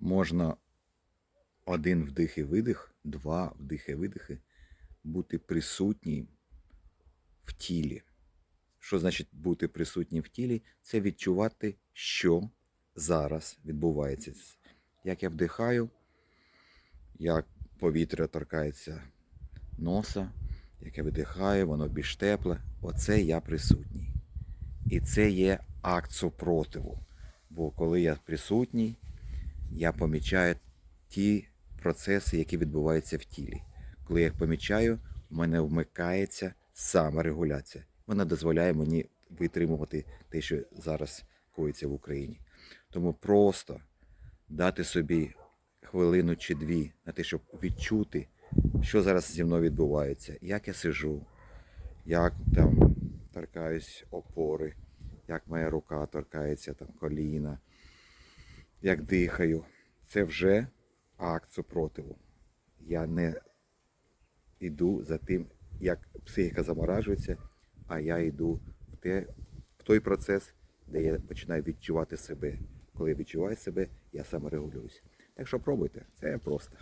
можна один вдих і видих, два вдихи видихи бути присутнім в тілі. Що значить бути присутнім в тілі? Це відчувати, що зараз відбувається. Як я вдихаю, як повітря торкається носа, як я видихаю, воно більш тепле. Оце я присутній. І це є акт супротиву. Бо коли я присутній, я помічаю ті процеси, які відбуваються в тілі. Коли я їх помічаю, у мене вмикається саморегуляція. Вона дозволяє мені витримувати те, що зараз коїться в Україні. Тому просто дати собі хвилину чи дві на те, щоб відчути, що зараз зі мною відбувається, як я сижу, як там торкаюсь опори, як моя рука торкається там коліна, як дихаю. Це вже акт супротиву. Я не йду за тим, як психіка заморажується, а я йду в, те, в той процес, де я починаю відчувати себе. Коли я відчуваю себе, я саморегулююсь. Так що пробуйте, це просто.